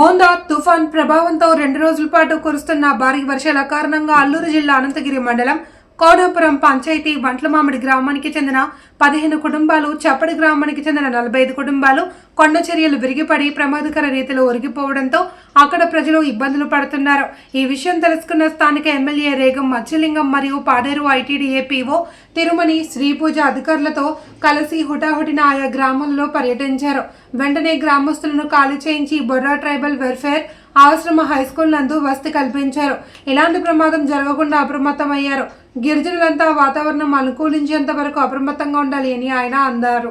బోందా తుఫాన్ ప్రభావంతో రెండు రోజుల పాటు కురుస్తున్న భారీ వర్షాల కారణంగా అల్లూరు జిల్లా అనంతగిరి మండలం కోడాపురం పంచాయతీ వంట్లమామిడి గ్రామానికి చెందిన పదిహేను కుటుంబాలు చప్పడి గ్రామానికి చెందిన నలభై ఐదు కుటుంబాలు కొండ చర్యలు విరిగిపడి ప్రమాదకర రీతిలో ఒరిగిపోవడంతో అక్కడ ప్రజలు ఇబ్బందులు పడుతున్నారు. ఈ విషయం తెలుసుకున్న స్థానిక ఎమ్మెల్యే రేగం మత్స్యలింగం మరియు పాడేరు ఐటీడీఏ పీఓ తిరుమణి శ్రీపూజ అధికారులతో కలిసి హుటాహుటిన ఆయా గ్రామంలో పర్యటించారు. వెంటనే గ్రామస్తులను ఖాళీ చేయించి బొర్రా ట్రైబల్ వెల్ఫేర్ ఆశ్రమ హై స్కూల్ నందు వసతి కల్పించారు. ఇలాంటి ప్రమాదం జరగకుండా అప్రమత్తమయ్యారు. గిరిజనులంతా వాతావరణం అనుకూలించేంత వరకు అప్రమత్తంగా ఉండాలి అని ఆయన అన్నారు.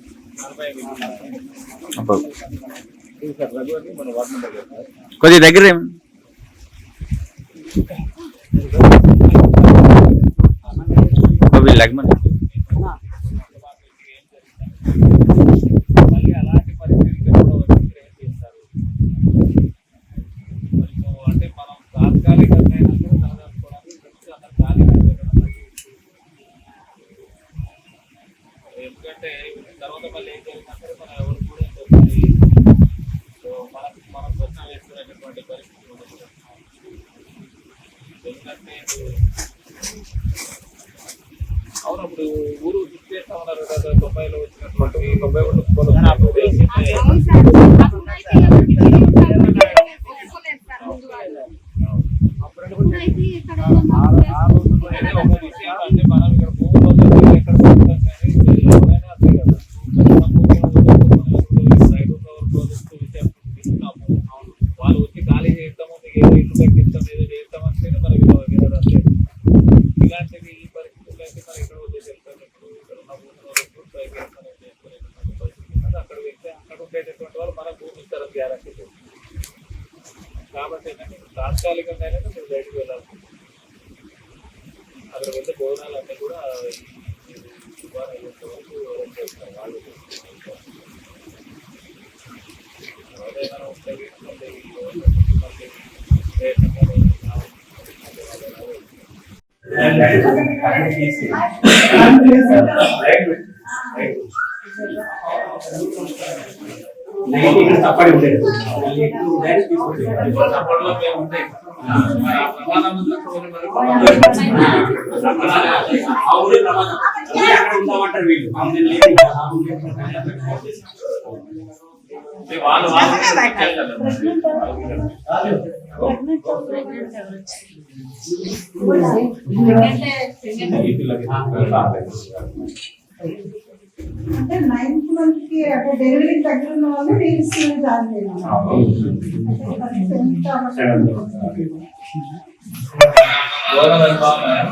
కొద్దిగా దగ్గర వీళ్ళు లగ్మని అప్పుడు ఊరు గుర్తు చేస్తా ఉన్నారు కదా తొంభైలో వచ్చినటువంటి తొంభై ఒకటి ఏంటంటే తాత్కాలికంగా అయినా మీరు బయటకు వెళ్ళాలి. అక్కడ వెళ్తే భోజనాలు అన్నీ కూడా ఈ- ఈ అయ్యేంత వరకు arrange వాళ్ళు ఏదైనా ఉంటే మళ్ళీ మళ్ళీ ప్రయత్నంగా తప్పడి ఉండేది ఉంటామంటారు వీళ్ళు వాళ్ళు వాళ్ళు అంటే నైన్త్ మంత్ కి అంటే డెలివరీ దగ్గర ఉన్న వాళ్ళు రీల్స్ జాయిన్ గవర్నమెంట్ బాగున్నాయా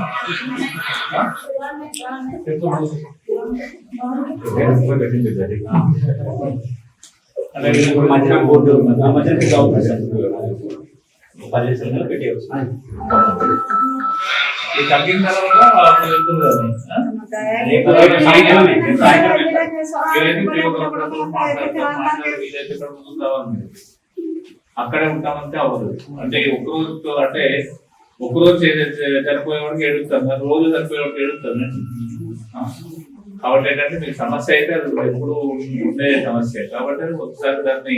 అంటే ఇప్పుడు మధ్యన బోర్డు ఉంది. ఆ మధ్యన జాబ్ చేశారు. పది సంఘాలు పెట్టేయచ్చు ఇది తగ్గిన తర్వాత అప్పుడు వెళ్తుంది కదా ఇక్కడ అక్కడే ఉంటామంటే అవ్వదు. అంటే ఒకరోజు అంటే ఒకరోజు చనిపోయేవాడికి ఏడుస్తాను రోజు చనిపోయేవాడికి ఏడుస్తాను కాబట్టి ఏంటంటే మీకు సమస్య అయితే అది ఎప్పుడు ఉండే సమస్య. కాబట్టి ఒకసారి దాన్ని